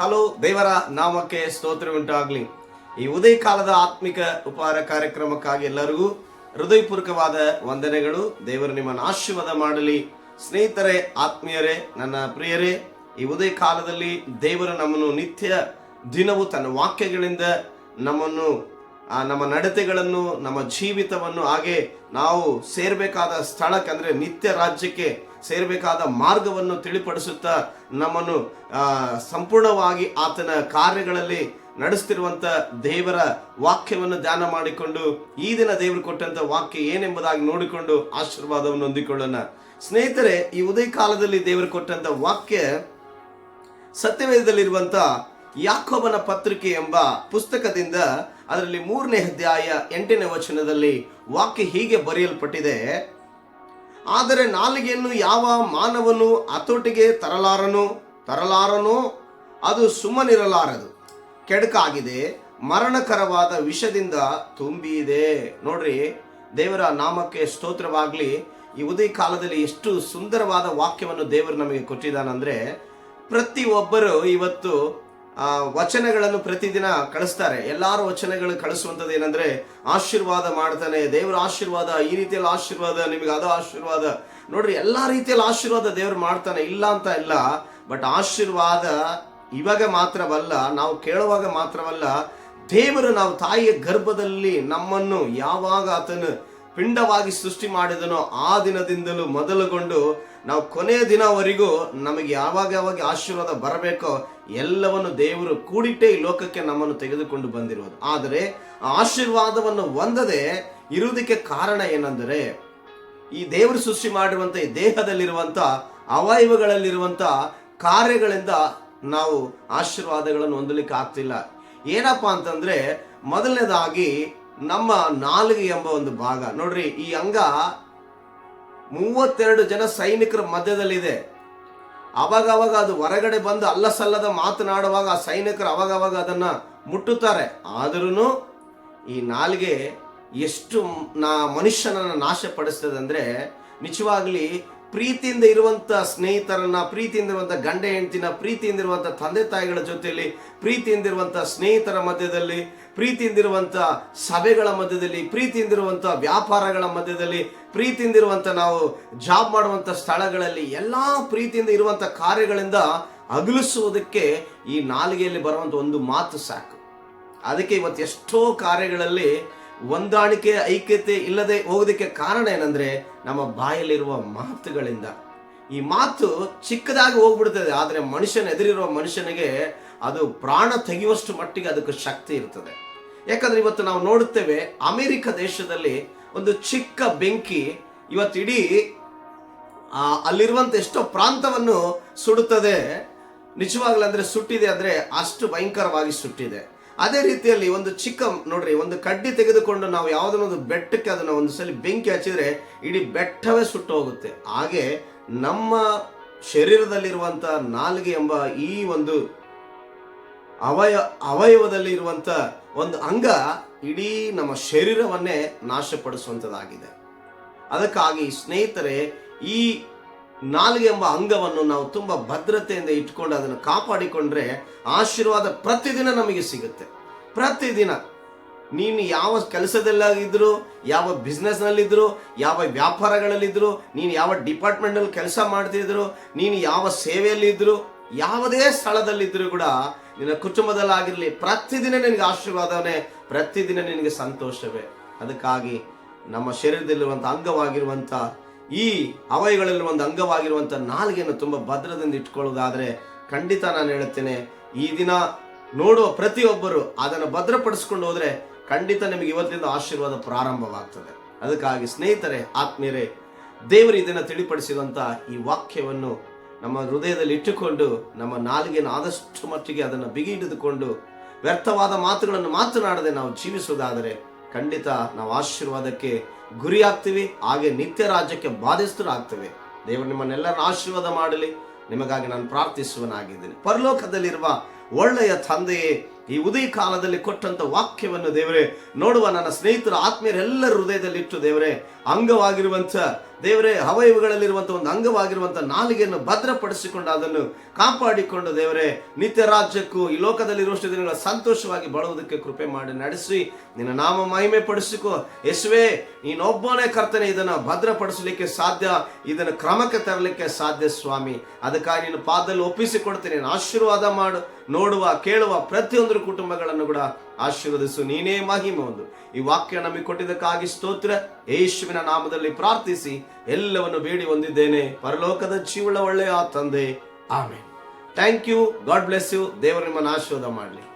Hello ದೇವರ ನಾಮಕ್ಕೆ ಸ್ತೋತ್ರ ಉಂಟಾಗ್ಲಿ. ಈ ಉದಯ ಕಾಲದ ಆತ್ಮಿಕ ಉಪಹಾರ ಕಾರ್ಯಕ್ರಮಕ್ಕಾಗಿ ಎಲ್ಲರಿಗೂ ಹೃದಯಪೂರ್ವಕವಾದ ವಂದನೆಗಳು. ದೇವರು ನಿಮ್ಮನ್ನು ಆಶೀರ್ವಾದ ಮಾಡಲಿ. ಸ್ನೇಹಿತರೇ, ಆತ್ಮೀಯರೇ, ನನ್ನ ಪ್ರಿಯರೇ, ಈ ಉದಯ ಕಾಲದಲ್ಲಿ ದೇವರು ನಮ್ಮನ್ನು ನಿತ್ಯ ದಿನವೂ ತನ್ನ ವಾಕ್ಯಗಳಿಂದ ನಮ್ಮನ್ನು ಆ ನಮ್ಮ ನಡತೆಗಳನ್ನು, ನಮ್ಮ ಜೀವಿತವನ್ನು ಹಾಗೆ ನಾವು ಸೇರಬೇಕಾದ ಸ್ಥಳಕ್ಕೆ ಅಂದ್ರೆ ನಿತ್ಯ ರಾಜ್ಯಕ್ಕೆ ಸೇರಬೇಕಾದ ಮಾರ್ಗವನ್ನು ತಿಳಿಪಡಿಸುತ್ತಾ ನಮ್ಮನ್ನು ಸಂಪೂರ್ಣವಾಗಿ ಆತನ ಕಾರ್ಯಗಳಲ್ಲಿ ನಡೆಸ್ತಿರುವಂಥ ದೇವರ ವಾಕ್ಯವನ್ನು ಧ್ಯಾನ ಮಾಡಿಕೊಂಡು ಈ ದಿನ ದೇವರು ಕೊಟ್ಟಂತ ವಾಕ್ಯ ಏನೆಂಬುದಾಗಿ ನೋಡಿಕೊಂಡು ಆಶೀರ್ವಾದವನ್ನು ಹೊಂದಿಕೊಳ್ಳೋಣ. ಸ್ನೇಹಿತರೆ, ಈ ಉದಯ ಕಾಲದಲ್ಲಿ ದೇವರು ಕೊಟ್ಟಂತ ವಾಕ್ಯ ಸತ್ಯವೇದದಲ್ಲಿರುವಂತ ಯಾಕೋಬನ ಪತ್ರಿಕೆ ಎಂಬ ಪುಸ್ತಕದಿಂದ ಅದರಲ್ಲಿ ಮೂರನೇ ಅಧ್ಯಾಯ ಎಂಟನೇ ವಚನದಲ್ಲಿ ವಾಕ್ಯ ಹೀಗೆ ಬರೆಯಲ್ಪಟ್ಟಿದೆ. ಆದರೆ ನಾಲಿಗೆಯನ್ನು ಯಾವ ಮಾನವನು ಹತೋಟಿಗೆ ತರಲಾರನು? ತರಲಾರನು? ಅದು ಸುಮ್ಮನಿರಲಾರದು. ಕೆಡಕಾಗಿದೆ. ಮರಣಕರವಾದ ವಿಷದಿಂದ ತುಂಬಿದೆ. ನೋಡ್ರಿ, ದೇವರ ನಾಮಕ್ಕೆ ಸ್ತೋತ್ರವಾಗಲಿ, ಈ ಉದಯ ಕಾಲದಲ್ಲಿ ಎಷ್ಟು ಸುಂದರವಾದ ವಾಕ್ಯವನ್ನು ದೇವರು ನಮಗೆ ಕೊಟ್ಟಿದ್ದಾನಂದ್ರೆ ಪ್ರತಿ ಒಬ್ಬರು ಇವತ್ತು ವಚನಗಳನ್ನು ಪ್ರತಿದಿನ ಕಳಿಸ್ತಾರೆ. ಎಲ್ಲಾರು ವಚನಗಳು ಕಳಿಸುವಂಥದ್ದು ಏನಂದ್ರೆ, ಆಶೀರ್ವಾದ ಮಾಡ್ತಾನೆ, ದೇವರ ಆಶೀರ್ವಾದ, ಈ ರೀತಿಯಲ್ಲಿ ಆಶೀರ್ವಾದ, ನಿಮಗೆ ಅದು ಆಶೀರ್ವಾದ. ನೋಡ್ರಿ, ಎಲ್ಲಾ ರೀತಿಯಲ್ಲಿ ಆಶೀರ್ವಾದ ದೇವ್ರು ಮಾಡ್ತಾನೆ. ಇಲ್ಲ ಅಂತ ಇಲ್ಲ, ಬಟ್ ಆಶೀರ್ವಾದ ಇವಾಗ ಮಾತ್ರವಲ್ಲ, ನಾವು ಕೇಳುವಾಗ ಮಾತ್ರವಲ್ಲ, ದೇವರು ನಾವು ತಾಯಿಯ ಗರ್ಭದಲ್ಲಿ ನಮ್ಮನ್ನು ಯಾವಾಗ ಆತನು ಪಿಂಡವಾಗಿ ಸೃಷ್ಟಿ ಮಾಡಿದನೋ ಆ ದಿನದಿಂದಲೂ ಮೊದಲುಗೊಂಡು ನಾವು ಕೊನೆಯ ದಿನವರೆಗೂ ನಮಗೆ ಯಾವಾಗ ಯಾವಾಗ ಆಶೀರ್ವಾದ ಬರಬೇಕೋ ಎಲ್ಲವನ್ನು ದೇವರು ಕೂಡಿಟ್ಟೇ ಈ ಲೋಕಕ್ಕೆ ನಮ್ಮನ್ನು ತೆಗೆದುಕೊಂಡು ಬಂದಿರುವುದು. ಆದರೆ ಆಶೀರ್ವಾದವನ್ನು ಹೊಂದದೆ ಇರುವುದಕ್ಕೆ ಕಾರಣ ಏನೆಂದರೆ ಈ ದೇವರು ಸೃಷ್ಟಿ ಮಾಡಿರುವಂಥ ಈ ದೇಹದಲ್ಲಿರುವಂಥ ಅವಯವಗಳಲ್ಲಿರುವಂಥ ಕಾರ್ಯಗಳಿಂದ ನಾವು ಆಶೀರ್ವಾದಗಳನ್ನು ಹೊಂದಲಿಕ್ಕೆ ಆಗ್ತಿಲ್ಲ. ಏನಪ್ಪಾ ಅಂತಂದ್ರೆ ಮೊದಲನೇದಾಗಿ ನಮ್ಮ ನಾಲಿಗೆ ಎಂಬ ಒಂದು ಭಾಗ. ನೋಡ್ರಿ, ಈ ಅಂಗ ಮೂವತ್ತೆರಡು ಜನ ಸೈನಿಕರ ಮಧ್ಯದಲ್ಲಿದೆ. ಅವಾಗ ಅವಾಗ ಅದು ಹೊರಗಡೆ ಬಂದು ಅಲ್ಲ ಸಲ್ಲದ ಮಾತನಾಡುವಾಗ ಆ ಸೈನಿಕರು ಅವಾಗವಾಗ ಅದನ್ನ ಮುಟ್ಟುತ್ತಾರೆ. ಆದ್ರೂ ಈ ನಾಲಿಗೆ ಎಷ್ಟು ನಾ ಮನುಷ್ಯನನ್ನ ನಾಶಪಡಿಸ್ತದೆ ಅಂದ್ರೆ ನಿಜವಾಗ್ಲಿ ಪ್ರೀತಿಯಿಂದ ಇರುವಂತ ಸ್ನೇಹಿತರನ್ನ, ಪ್ರೀತಿಯಿಂದ ಇರುವಂತ ಗಂಡ ಹೆಂಡತಿನ, ಪ್ರೀತಿಯಿಂದ ಇರುವಂತ ತಂದೆ ತಾಯಿಗಳ ಜೊತೆಯಲ್ಲಿ, ಪ್ರೀತಿಯಿಂದ ಇರುವಂತ ಸ್ನೇಹಿತರ ಮಧ್ಯದಲ್ಲಿ, ಪ್ರೀತಿಯಿಂದ ಪ್ರೀತಿಯಿಂದಿರುವಂತ ಸಭೆಗಳ ಮಧ್ಯದಲ್ಲಿ, ಪ್ರೀತಿಯಿಂದ ಪ್ರೀತಿಯಿಂದಿರುವಂತ ವ್ಯಾಪಾರಗಳ ಮಧ್ಯದಲ್ಲಿ, ಪ್ರೀತಿಯಿಂದ ಪ್ರೀತಿಯಿಂದಿರುವಂತ ನಾವು ಜಾಬ್ ಮಾಡುವಂತ ಸ್ಥಳಗಳಲ್ಲಿ ಎಲ್ಲಾ ಪ್ರೀತಿಯಿಂದ ಇರುವಂತ ಕಾರ್ಯಗಳಿಂದ ಅಗಲಿಸುವುದಕ್ಕೆ ಈ ನಾಲಿಗೆಯಲ್ಲಿ ಬರುವಂತ ಒಂದು ಮಾತು ಸಾಕು. ಅದಕ್ಕೆ ಇವತ್ತು ಎಷ್ಟೋ ಕಾರ್ಯಗಳಲ್ಲಿ ಹೊಂದಾಣಿಕೆ, ಐಕ್ಯತೆ ಇಲ್ಲದೆ ಹೋಗೋದಕ್ಕೆ ಕಾರಣ ಏನಂದ್ರೆ ನಮ್ಮ ಬಾಯಲ್ಲಿರುವ ಮಾತುಗಳಿಂದ. ಈ ಮಾತು ಚಿಕ್ಕದಾಗಿ ಹೋಗ್ಬಿಡ್ತದೆ, ಆದರೆ ಮನುಷ್ಯನ ಎದುರಿರುವ ಮನುಷ್ಯನಿಗೆ ಅದು ಪ್ರಾಣ ತೆಗೆಯುವಷ್ಟು ಮಟ್ಟಿಗೆ ಅದಕ್ಕೆ ಶಕ್ತಿ ಇರ್ತದೆ. ಯಾಕಂದ್ರೆ ಇವತ್ತು ನಾವು ನೋಡುತ್ತೇವೆ, ಅಮೆರಿಕ ದೇಶದಲ್ಲಿ ಒಂದು ಚಿಕ್ಕ ಬೆಂಕಿ ಇವತ್ತು ಇಡೀ ಅಲ್ಲಿರುವಂತ ಎಷ್ಟೋ ಪ್ರಾಂತವನ್ನು ಸುಡುತ್ತದೆ. ನಿಜವಾಗ್ಲಂದ್ರೆ ಸುಟ್ಟಿದೆ ಅಂದ್ರೆ ಅಷ್ಟು ಭಯಂಕರವಾಗಿ ಸುಟ್ಟಿದೆ. ಅದೇ ರೀತಿಯಲ್ಲಿ ಒಂದು ಚಿಕ್ಕ, ನೋಡ್ರಿ, ಒಂದು ಕಡ್ಡಿ ತೆಗೆದುಕೊಂಡು ನಾವು ಯಾವುದನ್ನ ಒಂದು ಬೆಟ್ಟಕ್ಕೆ ಅದನ್ನ ಒಂದು ಸಲ ಬೆಂಕಿ ಹಚ್ಚಿದ್ರೆ ಇಡೀ ಬೆಟ್ಟವೇ ಸುಟ್ಟು ಹೋಗುತ್ತೆ ಹಾಗೆ ನಮ್ಮ ಶರೀರದಲ್ಲಿರುವಂತ ನಾಲ್ಗೆ ಎಂಬ ಈ ಒಂದು ಅವಯ ಅವಯವದಲ್ಲಿ ಇರುವಂತ ಒಂದು ಅಂಗ ಇಡೀ ನಮ್ಮ ಶರೀರವನ್ನೇ ನಾಶಪಡಿಸುವಂಥದ್ದಾಗಿದೆ ಅದಕ್ಕಾಗಿ ಸ್ನೇಹಿತರೆ, ಈ ನಾಲಿಗೆ ಎಂಬ ಅಂಗವನ್ನು ನಾವು ತುಂಬ ಭದ್ರತೆಯಿಂದ ಇಟ್ಕೊಂಡು ಅದನ್ನು ಕಾಪಾಡಿಕೊಂಡ್ರೆ ಆಶೀರ್ವಾದ ಪ್ರತಿದಿನ ನಮಗೆ ಸಿಗುತ್ತೆ. ಪ್ರತಿದಿನ. ನೀನು ಯಾವ ಕೆಲಸದಲ್ಲಾಗಿದ್ರು, ಯಾವ ಬಿಸ್ನೆಸ್ ನಲ್ಲಿದ್ರು ಯಾವ ವ್ಯಾಪಾರಗಳಲ್ಲಿದ್ರು, ನೀನು ಯಾವ ಡಿಪಾರ್ಟ್ಮೆಂಟಲ್ಲಿ ಕೆಲಸ ಮಾಡ್ತಿದ್ರು, ನೀನು ಯಾವ ಸೇವೆಯಲ್ಲಿದ್ದರೂ ಯಾವುದೇ ಸ್ಥಳದಲ್ಲಿದ್ದರೂ ಕೂಡ ನಿನ್ನ ಕುಟುಂಬದಲ್ಲಾಗಿರಲಿ, ಪ್ರತಿದಿನ ನಿನಗೆ ಆಶೀರ್ವಾದವೇ, ಪ್ರತಿದಿನ ನಿನಗೆ ಸಂತೋಷವೇ. ಅದಕ್ಕಾಗಿ ನಮ್ಮ ಶರೀರದಲ್ಲಿರುವಂಥ ಅಂಗವಾಗಿರುವಂಥ ಈ ಅವಯಗಳಲ್ಲಿ ಒಂದು ಅಂಗವಾಗಿರುವಂಥ ನಾಲ್ಗೆಯನ್ನು ತುಂಬ ಭದ್ರದಿಂದ ಇಟ್ಕೊಳ್ಳೋದಾದರೆ ಖಂಡಿತ ನಾನು ಹೇಳುತ್ತೇನೆ ಈ ದಿನ ನೋಡುವ ಪ್ರತಿಯೊಬ್ಬರು ಅದನ್ನು ಭದ್ರಪಡಿಸ್ಕೊಂಡು ಹೋದರೆ ಖಂಡಿತ ನಿಮಗೆ ಇವತ್ತಿಂದ ಆಶೀರ್ವಾದ ಪ್ರಾರಂಭವಾಗ್ತದೆ. ಅದಕ್ಕಾಗಿ ಸ್ನೇಹಿತರೆ, ಆತ್ಮೀಯರೇ, ದೇವರು ಇದನ್ನು ತಿಳಿಪಡಿಸಿದಂಥ ಈ ವಾಕ್ಯವನ್ನು ನಮ್ಮ ಹೃದಯದಲ್ಲಿ ಇಟ್ಟುಕೊಂಡು ನಮ್ಮ ನಾಲಿಗೆಯನ್ನು ಆದಷ್ಟು ಮಟ್ಟಿಗೆ ಅದನ್ನು ಬಿಗಿ ಹಿಡಿದುಕೊಂಡು ವ್ಯರ್ಥವಾದ ಮಾತುಗಳನ್ನು ಮಾತನಾಡದೆ ನಾವು ಜೀವಿಸುವುದಾದರೆ ಖಂಡಿತ ನಾವು ಆಶೀರ್ವಾದಕ್ಕೆ ಗುರಿ ಆಗ್ತೀವಿ ಹಾಗೆ ನಿತ್ಯ ರಾಜ್ಯಕ್ಕೆ ಬಾಧಿಸ್ತರಾಗ್ತೇವೆ ದೇವರು ನಿಮ್ಮನ್ನೆಲ್ಲರನ್ನ ಆಶೀರ್ವಾದ ಮಾಡಲಿ. ನಿಮಗಾಗಿ ನಾನು ಪ್ರಾರ್ಥಿಸುವನಾಗಿದ್ದೇನೆ ಪರಲೋಕದಲ್ಲಿರುವ ಒಳ್ಳೆಯ ತಂದೆಯೇ ಈ ಉದಯ ಕಾಲದಲ್ಲಿ ಕೊಟ್ಟಂತ ವಾಕ್ಯವನ್ನು ದೇವರೇ, ನೋಡುವ ನನ್ನ ಸ್ನೇಹಿತರ ಆತ್ಮೀಯರೆಲ್ಲರ ಹೃದಯದಲ್ಲಿ ಇಟ್ಟು ದೇವರೇ ಅಂಗವಾಗಿರುವಂತ ದೇವರೇ, ಅವಯವಗಳಲ್ಲಿರುವಂಥ ಒಂದು ಅಂಗವಾಗಿರುವಂಥ ನಾಲಿಗೆಯನ್ನು ಭದ್ರಪಡಿಸಿಕೊಂಡು ಅದನ್ನು ಕಾಪಾಡಿಕೊಂಡು ದೇವರೇ, ನಿತ್ಯ ರಾಜ್ಯಕ್ಕೂ ಈ ಲೋಕದಲ್ಲಿರುವಷ್ಟು ದಿನಗಳ ಸಂತೋಷವಾಗಿ ಬಾಳುವುದಕ್ಕೆ ಕೃಪೆ ಮಾಡಿ ನಡೆಸಿ, ನಿನ್ನ ನಾಮ ಮಹಿಮೆ ಪಡಿಸಿಕೋ ಯೇಸುವೆ, ನೀನೊಬ್ಬನೇ ಕರ್ತನೆ, ಇದನ್ನು ಭದ್ರಪಡಿಸಲಿಕ್ಕೆ ಸಾಧ್ಯ, ಇದನ್ನು ಕ್ರಮಕ್ಕೆ ತರಲಿಕ್ಕೆ ಸಾಧ್ಯ ಸ್ವಾಮಿ. ಅದಕ್ಕಾಗಿ ನೀನು ಪಾದದಲ್ಲಿ ಒಪ್ಪಿಸಿಕೊಡ್ತೀನಿ ಆಶೀರ್ವಾದ ಮಾಡು. ನೋಡುವ, ಕೇಳುವ ಪ್ರತಿಯೊಂದು ಕುಟುಂಬಗಳನ್ನು ಕೂಡ ಆಶೀರ್ವದಿಸು. ನೀನೇ ಮಹಿಮೆ ಒಂದು ಈ ವಾಕ್ಯ ನಮಗೆ ಕೊಟ್ಟಿದ್ದಕ್ಕಾಗಿ ಸ್ತೋತ್ರ. ಯೇಸುವಿನ ನಾಮದಲ್ಲಿ ಪ್ರಾರ್ಥಿಸಿ ಎಲ್ಲವನ್ನು ಬೇಡಿ ಹೊಂದಿದ್ದೇನೆ. ಪರಲೋಕದ ಜೀವಳ ಒಳ್ಳೆಯ ತಂದೆ. ಆಮೇಲೆ thank you. God bless you. ದೇವರು ನಿಮ್ಮನ್ನು ಆಶೀರ್ವಾದ ಮಾಡಲಿ.